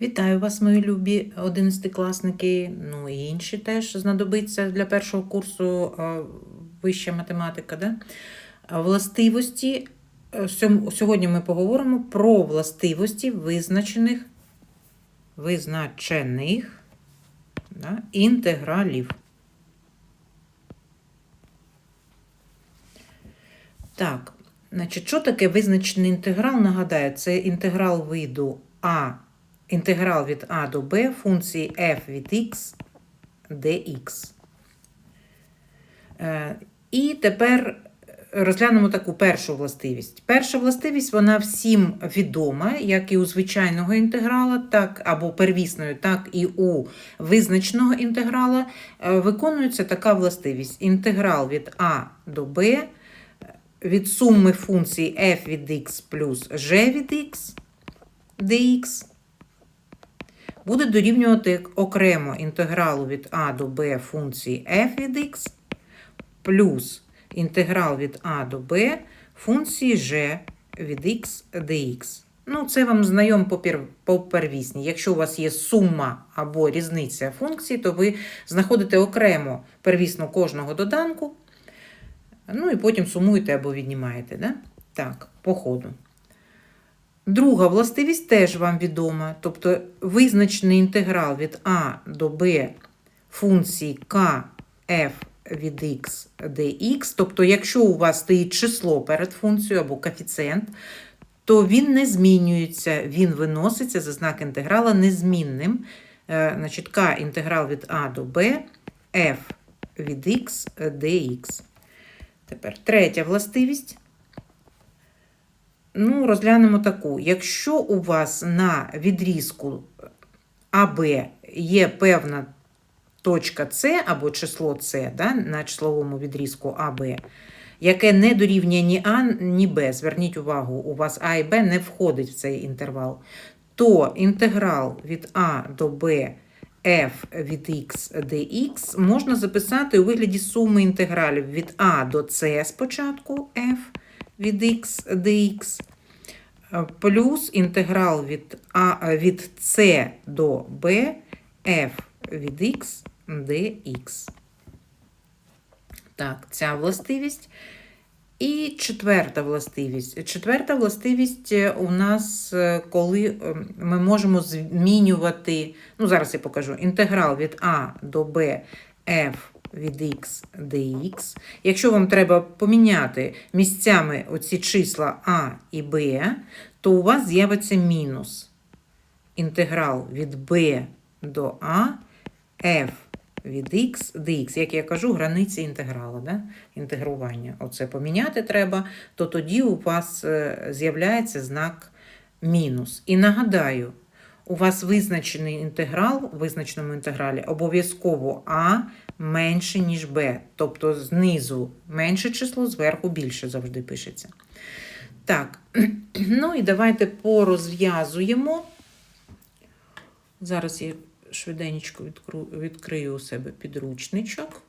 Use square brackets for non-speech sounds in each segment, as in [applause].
Вітаю вас, мої любі одинадцятикласники, ну і інші теж знадобиться для першого курсу е, вища математика. Да? Властивості. е, Сьогодні ми поговоримо про властивості визначених, визначених да, інтегралів. Так, значить, що таке визначений інтеграл? Нагадаю, це інтеграл виду А, інтеграл від А до Б функції f від x dx. Е, І тепер розглянемо таку першу властивість. Перша властивість, вона всім відома, як і у звичайного інтеграла, так або первісної, так і у визначеного інтеграла. Е, Виконується така властивість. Інтеграл від А до Б від суми функцій f від x плюс g від x dx буде дорівнювати окремо інтегралу від a до b функції f від x плюс інтеграл від a до b функції g від x dx. Ну, це вам знайом по первісній. Якщо у вас є сума або різниця функцій, то ви знаходите окремо первісну кожного доданку, Ну і потім сумуєте або віднімаєте. Да? Так, по ходу. Друга властивість теж вам відома. Тобто визначений інтеграл від А до Б функції f від x dx. Тобто, якщо у вас стоїть число перед функцією або коефіцієнт, то він не змінюється, він виноситься за знак інтеграла незмінним. Е, Значить, k інтеграл від А до Б f від x dx. Тепер третя властивість. Ну, розглянемо таку. Якщо у вас на відрізку АБ є певна точка С або число С да, на числовому відрізку АБ, яке не дорівнює ні А, ні Б, зверніть увагу, у вас А і Б не входить в цей інтервал, то інтеграл від А до Б f від x dx можна записати у вигляді суми інтегралів від a до c спочатку f від x dx, е, плюс інтеграл від, a, від c до b f від x dx. Так, ця властивість. І четверта властивість. Четверта властивість е, у нас, е, коли е, ми можемо змінювати, ну зараз я покажу, інтеграл від А до Б f від x dx. Якщо вам треба поміняти місцями оці числа А і Б, то у вас з'явиться мінус. Інтеграл від Б до А f від x dx, як я кажу, границі інтегралу, да? інтегрування. Оце поміняти треба, то тоді у вас е, з'являється знак мінус. І нагадаю, у вас визначений інтеграл, в визначеному інтегралі обов'язково А менше, ніж Б. Тобто знизу менше число, зверху більше завжди пишеться. Так, [clears throat] ну і давайте порозв'язуємо. Зараз я швиденько відкрию у себе підручничок.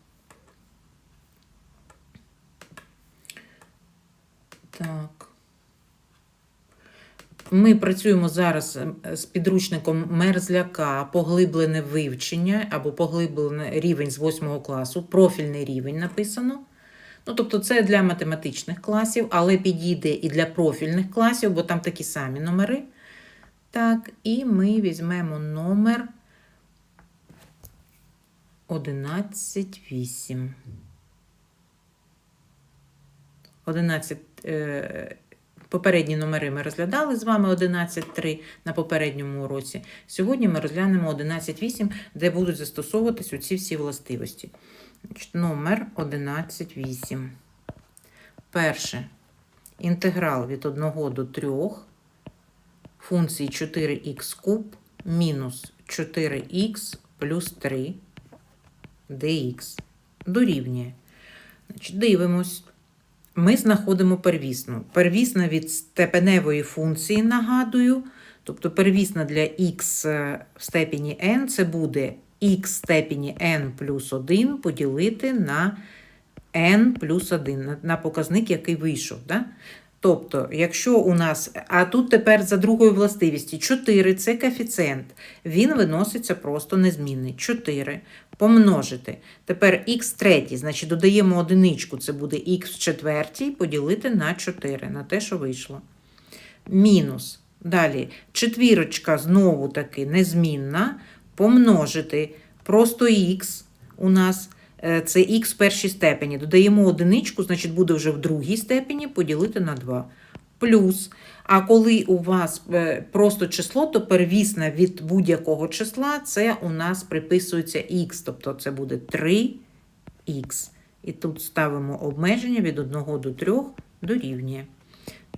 Так. Ми працюємо зараз е, з підручником мерзляка, поглиблене вивчення або поглиблений рівень з 8 класу, профільний рівень написано. Ну, тобто, це для математичних класів, але підійде і для профільних класів, бо там такі самі номери. Так, і ми візьмемо номер 11.8. 11, е, попередні номери ми розглядали з вами 11.3 на попередньому уроці. Сьогодні ми розглянемо 11.8, де будуть застосовуватись оці всі властивості. Номер 11.8. Перше. Інтеграл від 1 до 3 функції 4х куб мінус 4х плюс 3 dx дорівнює. Дивимось. Ми знаходимо первісну. Первісна від степеневої функції, нагадую. Тобто первісна для х в степені n це буде х в степені n плюс 1 поділити на n плюс 1, на- на показник, який вийшов. Да? Тобто, якщо у нас, а тут тепер за другою властивістю 4 це коефіцієнт, він виноситься просто незмінний. 4 помножити. Тепер х третій, значить додаємо одиничку, це буде х четвертій, поділити на 4, на те, що вийшло. Мінус. Далі, четвірочка знову таки незмінна, помножити просто х у нас е, це х в першій степені. Додаємо одиничку, значить буде вже в другій степені поділити на 2. Плюс. А коли у вас е, просто число, то первісна від будь-якого числа це у нас приписується х, тобто це буде 3х. І тут ставимо обмеження від 1 до 3 дорівнює.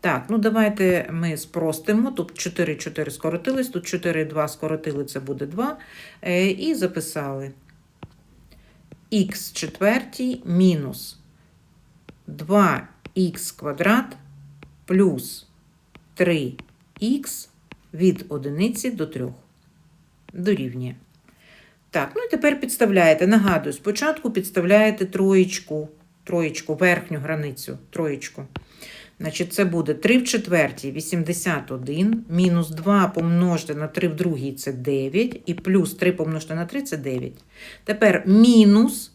Так, ну давайте ми спростимо. Тут 4, 4 скоротились, тут 4, 2 скоротили, це буде 2. Е, І записали х четвертій мінус 2х квадрат плюс 3х від одиниці до 3. Дорівнює. Так, ну і тепер підставляєте. Нагадую, спочатку підставляєте троєчку, троєчку, верхню границю, троєчку. Значить, це буде 3 в четвертій 81, мінус 2 помножити на 3 в другій це 9, і плюс 3 помножити на 3 це 9. Тепер мінус,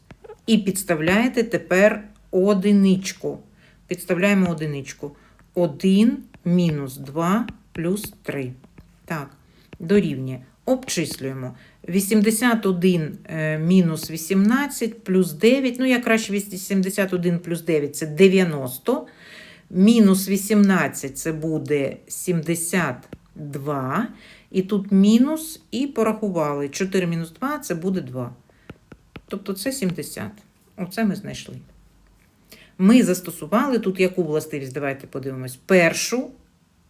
і підставляєте тепер одиничку. Підставляємо одиничку. 1 мінус 2 плюс 3. Так, дорівнює. Обчислюємо. 81 е, мінус 18 плюс 9. Ну, я краще 81 плюс 9 це 90. Мінус 18 це буде 72. І тут мінус, і порахували. 4 мінус 2 це буде 2. Тобто це 70. Оце ми знайшли. Ми застосували тут яку властивість? Давайте подивимось. Першу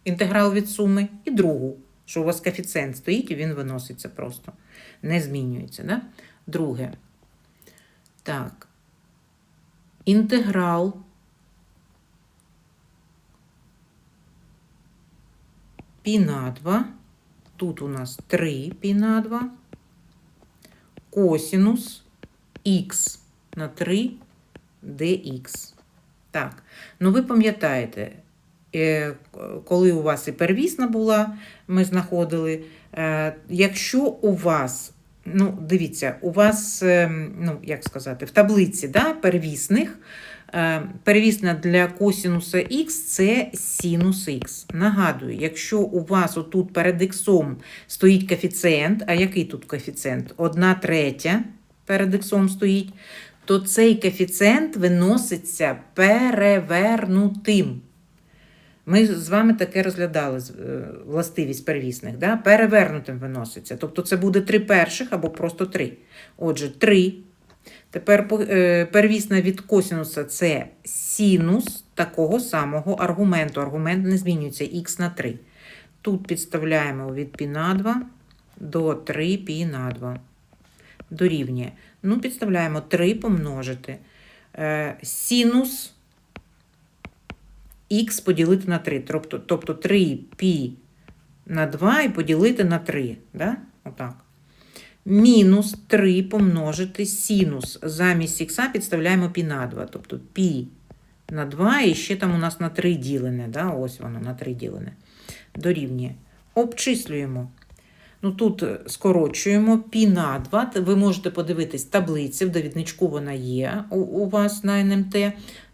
інтеграл від суми і другу, що у вас коефіцієнт стоїть і він виноситься просто. Не змінюється. Да? Друге. Так. Інтеграл пі на 2. Тут у нас 3 пі на 2. Косінус х на 3 dx. Так, ну ви пам'ятаєте, е, коли у вас і первісна була, ми знаходили, е, якщо у вас, ну, дивіться, у вас, е, ну, як сказати, в таблиці да, первісних, первісна для косінуса х це синус х. Нагадую, якщо у вас отут перед х стоїть коефіцієнт, а який тут коефіцієнт? Одна третя перед х стоїть, то цей коефіцієнт виноситься перевернутим. Ми з вами таке розглядали е, властивість первісних. Да? Перевернутим виноситься. Тобто це буде 3 перших або просто 3. Отже, 3. Тепер е, первісна від косінуса це синус такого самого аргументу. Аргумент не змінюється х на 3. Тут підставляємо від π на 2 до 3 π на 2. Дорівнює. Ну, підставляємо 3 помножити е, синус х поділити на 3. Тобто тобто 3 пі на 2 і поділити на 3. Да? Отак. Мінус 3 помножити синус. Замість х підставляємо пі на 2. Тобто пі на 2, і ще там у нас на 3 ділене. Да? Ось воно на 3 ділене. Дорівнює. Обчислюємо. Ну, Тут скорочуємо пі на 2. Ви можете подивитись таблиці, в довідничку вона є у, у вас на НМТ.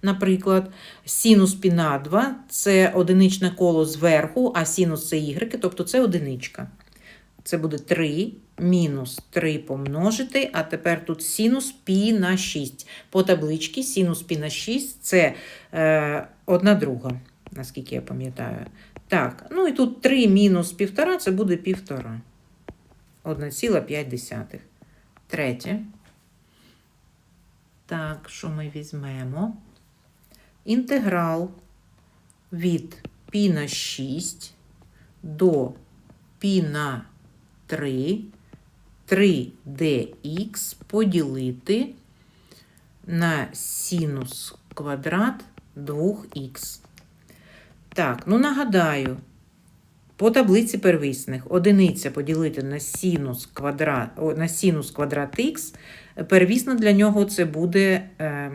Наприклад, синус пі на 2 це одиничне коло зверху, а синус це y, тобто це одиничка. Це буде 3 мінус 3 помножити, а тепер тут синус пі на 6. По табличці синус пі на 6 це е, одна друга, наскільки я пам'ятаю. Так, ну і тут 3 мінус 1,5 це буде 1,5. 1,5. Третє. Так, що ми візьмемо? Інтеграл від π на 6 до π на 3, 3dx поділити на синус квадрат 2х. Так, ну нагадаю, по таблиці первісних одиниця поділити на синус квадрат, на синус квадрат х, первісна для нього це буде е,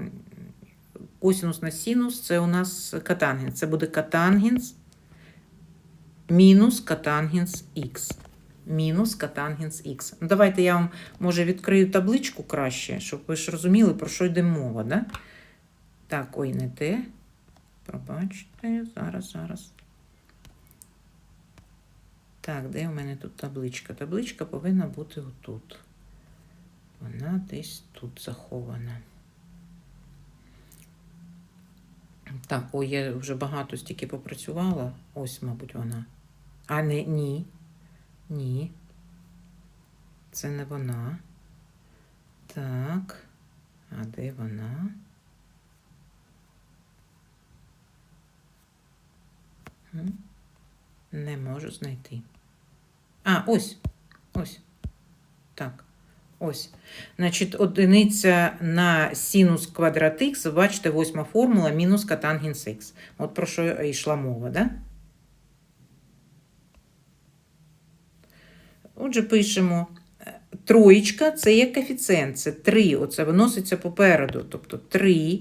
косінус на синус це у нас катангенс. Це буде катангенс мінус катангенс х. Мінус катангенс х. Ну, давайте я вам, може, відкрию табличку краще, щоб ви ж розуміли, про що йде мова. Да? Так, ой, не те. Пробачте, зараз, зараз. Так, де в мене тут табличка? Табличка повинна бути отут. Вона десь тут захована. Так, ой, я вже багато стільки попрацювала. Ось, мабуть, вона. А не ні. Ні. Це не вона. Так. А де вона? Не можу знайти. А, ось. Ось. Так. Ось. Значить, одиниця на синус квадрат х, бачите, восьма формула мінус катангенс х. От про що йшла мова, да? Отже, пишемо. е, Троєчка це є коефіцієнт, це 3. Оце виноситься попереду. Тобто 3.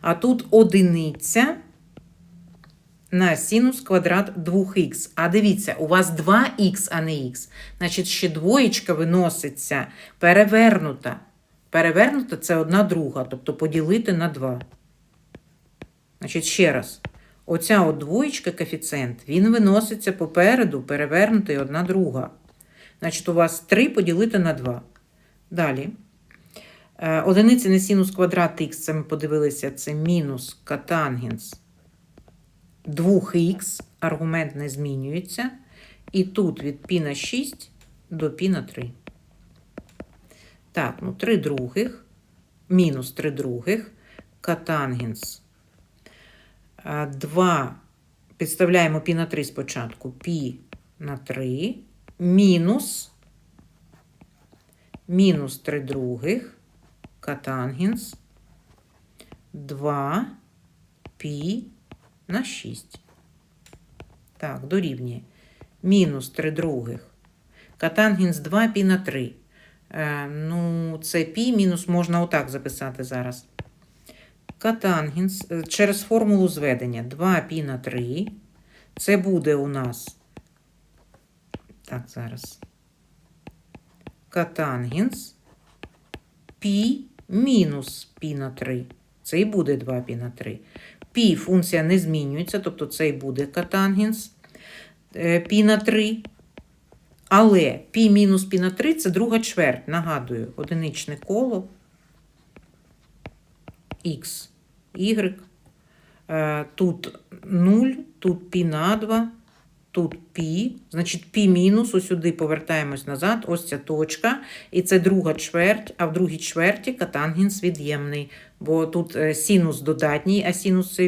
А тут одиниця на синус квадрат 2х. А дивіться, у вас 2х, а не х. Значить, ще двоєчка виноситься перевернута. Перевернута це одна друга, тобто поділити на 2. Значить, ще раз. Оця от двоєчка коефіцієнт, він виноситься попереду, перевернутий одна друга. Значить, у вас 3 поділити на 2. Далі. Е, Одиниці на синус квадрат х, це ми подивилися, це мінус катангенс двох х аргумент не змінюється. І тут від пі на 6 до пі на 3. Так, ну 3 других, мінус 3 других, катангенс. 2, підставляємо пі на 3 спочатку, пі на 3, мінус, мінус 3 других, катангенс, 2 пі на 6. Так, дорівнює. Мінус 3 других. Катангенс 2 пі на 3. Е, ну, це пі мінус можна отак записати зараз. Катангенс е, через формулу зведення 2 пі на 3. Це буде у нас. Так, зараз. Катангенс пі мінус пі на 3. Це і буде 2 пі на 3. Пі функція не змінюється, тобто це і буде катангенс е, пі на 3. Але пі мінус пі на 3 це друга чверть. Нагадую, одиничне коло х, y. Е, Тут 0, тут пі на 2, тут пі. Значить, пі мінус, сюди повертаємось назад, ось ця точка. І це друга чверть, а в другій чверті катангенс від'ємний. Бо тут е, синус додатній, а синус це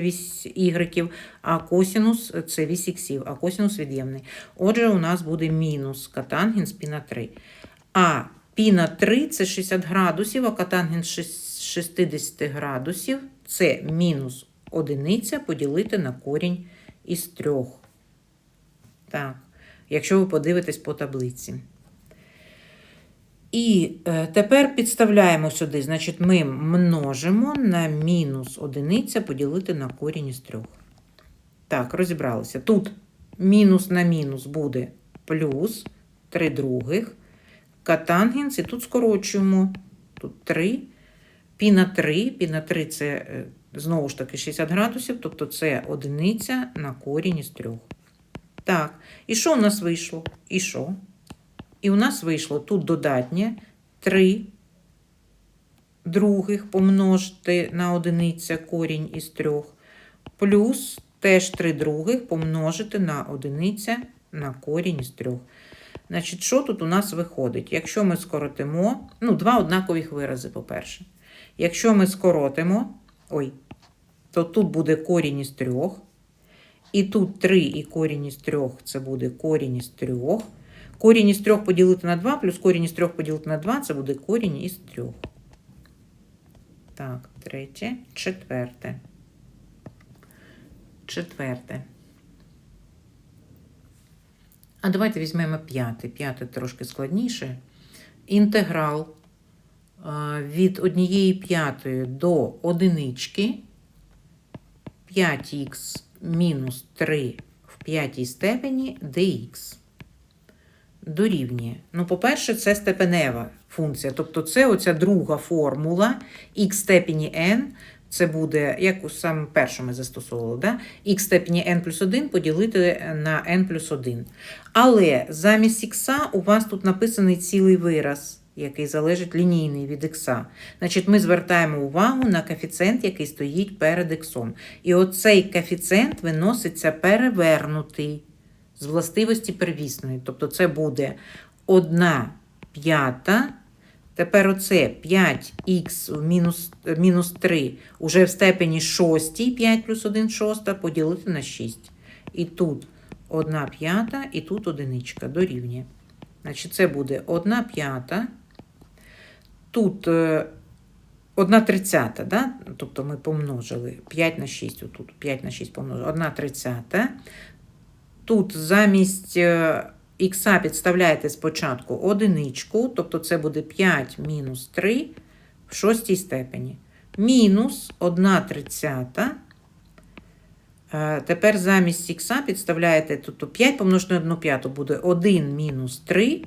ігреків, а косінус це вісь іксів, а косінус від'ємний. Отже, у нас буде мінус катангенс пі на 3. А пі на 3 це 60 градусів, а катангенс шіс- 60 градусів це мінус одиниця поділити на корінь із трьох. Так, якщо ви подивитесь по таблиці. І е, тепер підставляємо сюди, значить, ми множимо на мінус одиниця поділити на корінь із трьох. Так, розібралися. Тут мінус на мінус буде плюс 3 других. Катангенс, і тут скорочуємо. Тут 3. Пі на 3. Пі на 3 це е, знову ж таки 60 градусів, тобто це одиниця на корінь із трьох. Так, і що у нас вийшло? І що? І у нас вийшло тут додатнє 3 других помножити на одиниця корінь із трьох, плюс теж 3 других помножити на одиниця на корінь із трьох. Значить, що тут у нас виходить? Якщо ми скоротимо, ну, два однакових вирази, по-перше. Якщо ми скоротимо, ой, то тут буде корінь із трьох. І тут 3 і корінь із трьох це буде корінь із трьох. Корінь із трьох поділити на 2, плюс корінь із трьох поділити на 2, це буде корінь із трьох. Так, третє, четверте. Четверте. А давайте візьмемо п'яте. П'яте трошки складніше. Інтеграл е, від однієї п'ятої до одинички 5х мінус 3 в п'ятій степені dx дорівнює. Ну, по-перше, це степенева функція. Тобто це оця друга формула х степені n, це буде, як у самому першому застосовували, да? х степені n плюс 1 поділити на n плюс 1. Але замість х у вас тут написаний цілий вираз, який залежить лінійний від х. Значить, ми звертаємо увагу на коефіцієнт, який стоїть перед х. І оцей коефіцієнт виноситься перевернутий з властивості первісної. Тобто це буде 1 п'ята. Тепер оце 5х мінус, мінус 3 уже в степені 6, 5 плюс 1 шоста, поділити на 6. І тут 1 п'ята, і тут одиничка дорівнює. Значить, це буде 1 п'ята. Тут е, 1 тридцята, да? тобто ми помножили 5 на 6, отут 5 на 6 помножили, 1 тридцята. Тут замість е, х підставляєте спочатку одиничку, тобто це буде 5 мінус 3 в шостій степені. Мінус 1 тридцята. Е, Тепер замість х підставляєте тут 5 помножити на 1 п'яту буде 1 мінус 3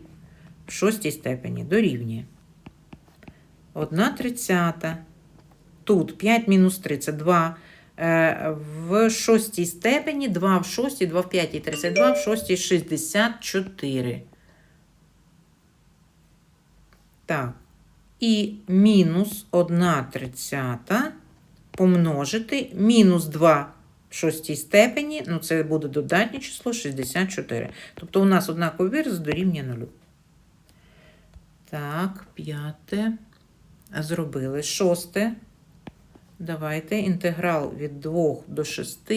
в шостій степені. Дорівнює. 1 тридцята. Тут 5 мінус 3 це 2 Е, в шостій степені, 2 в шостій, 2 в п'ятій, 32, в шостій 64. Так. І мінус 1 тридцята помножити мінус 2 в шостій степені, ну це буде додатнє число 64. Тобто у нас однаковий вираз дорівнює 0. Так, п'яте. Зробили. Шосте. Давайте інтеграл від 2 до 6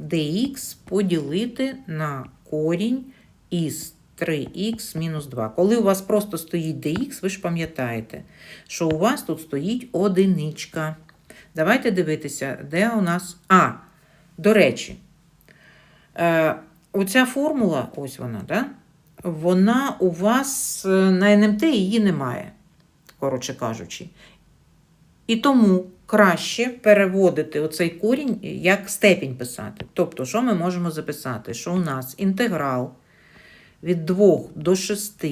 dx поділити на корінь із 3х мінус 2. Коли у вас просто стоїть dx, ви ж пам'ятаєте, що у вас тут стоїть одиничка. Давайте дивитися, де у нас. А, до речі, е, оця формула, ось вона, да? вона у вас е, на НМТ її немає, коротше кажучи. І тому краще переводити оцей корінь як степінь писати. Тобто, що ми можемо записати? Що у нас інтеграл від 2 до 6,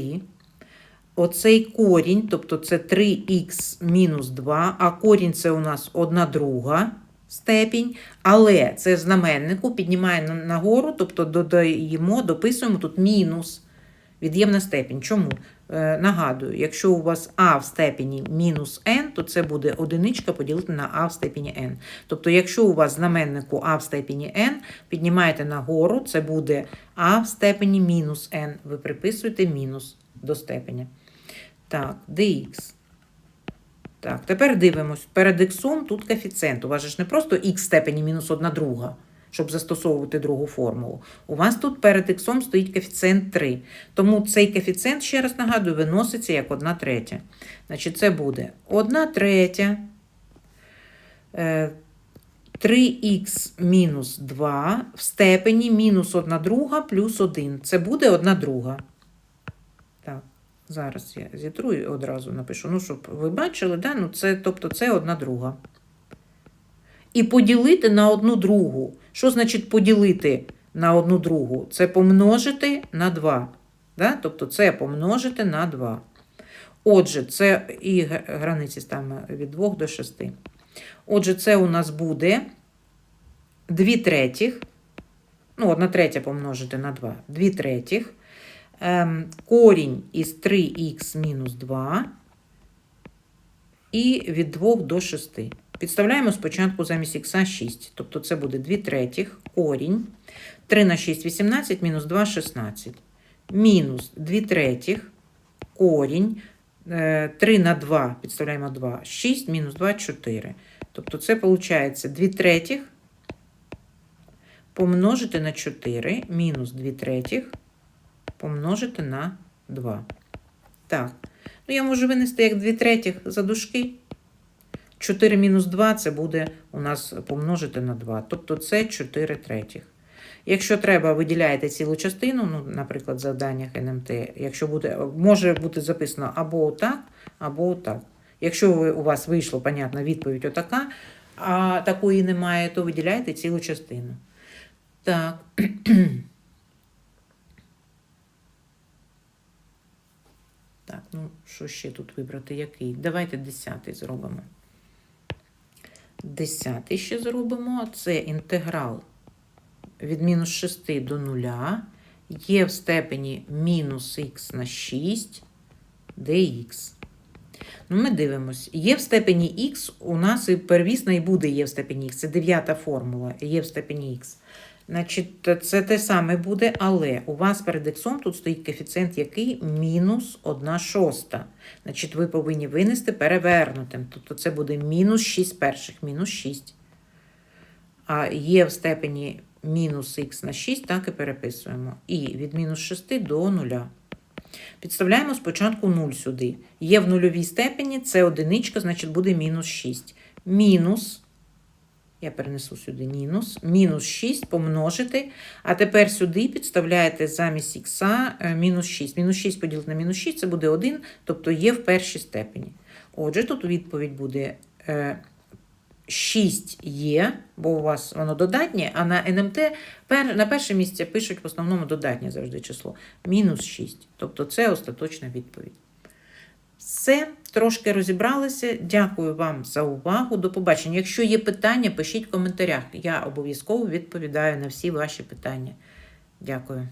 оцей корінь, тобто це 3х мінус 2, а корінь це у нас 1 друга степінь, але це знаменнику піднімає на- нагору, тобто додаємо, дописуємо тут мінус. Від'ємна степінь. Чому? Е, нагадую, якщо у вас а в степені мінус n, то це буде одиничка поділити на а в степені n. Тобто, якщо у вас знаменнику а в степені n, піднімаєте нагору, це буде а в степені мінус n. Ви приписуєте мінус до степеня. Так, dx. Так, тепер дивимось. Перед х тут коефіцієнт. У вас ж не просто х в степені мінус 1 друга, щоб застосовувати другу формулу. У вас тут перед х стоїть коефіцієнт 3. Тому цей коефіцієнт, ще раз нагадую, виноситься як 1 третя. Значить, це буде 1 третя. е, 3х мінус 2 в степені мінус 1 друга плюс 1. Це буде 1 друга. Так, зараз я зітру і одразу напишу. Ну, щоб ви бачили, да? ну, це, тобто це 1 друга. І поділити на одну другу. Що значить поділити на одну другу? Це помножити на 2. Да? Тобто це помножити на 2. Отже, це і границі ставимо від 2 до 6. Отже, це у нас буде 2 третіх. Ну, 1 третя помножити на 2. 2 третіх. Ем, корінь із 3х мінус 2 і від 2 до 6. Підставляємо спочатку замість х 6, тобто це буде 2 третіх, корінь, 3 на 6 – 18, мінус 2 – 16. Мінус 2 третіх, корінь, е, 3 на 2, підставляємо 2, 6, мінус 2 – 4. Тобто це виходить 2 третіх помножити на 4, мінус 2 третіх помножити на 2. Так, ну я можу винести як 2 третіх за дужки. 4 мінус 2 це буде у нас помножити на 2. Тобто це 4 третіх. Якщо треба, виділяєте цілу частину, ну, наприклад, в завданнях НМТ, якщо буде, може бути записано або отак, або отак. Якщо ви, у вас вийшло, понятно, відповідь отака, а такої немає, то виділяєте цілу частину. Так. Так, ну що ще тут вибрати? Який? Давайте десятий зробимо. Десятий ще зробимо. Це інтеграл від мінус 6 до 0 є в степені мінус х на 6 dx. Ну, ми дивимось. Є в степені х, у нас і первісна і буде є в степені х. Це дев'ята формула, є в степені х. Значить, це те саме буде, але у вас перед х тут стоїть коефіцієнт який? Мінус 1 шоста. Значить, ви повинні винести перевернутим. Тобто це буде мінус 6 перших, мінус 6. А є в степені мінус х на 6, так і переписуємо. І від мінус 6 до 0. Підставляємо спочатку 0 сюди. Є в нульовій степені, це одиничка, значить буде мінус 6. Мінус, я перенесу сюди мінус, мінус 6 помножити, а тепер сюди підставляєте замість х мінус 6. Мінус 6 поділити на мінус 6, це буде 1, тобто є в першій степені. Отже, тут відповідь буде е, 6 є, бо у вас воно додатнє, а на НМТ на перше місце пишуть в основному додатнє завжди число. Мінус 6. Тобто це остаточна відповідь. Все, трошки розібралися. Дякую вам за увагу. До побачення. Якщо є питання, пишіть в коментарях. Я обов'язково відповідаю на всі ваші питання. Дякую.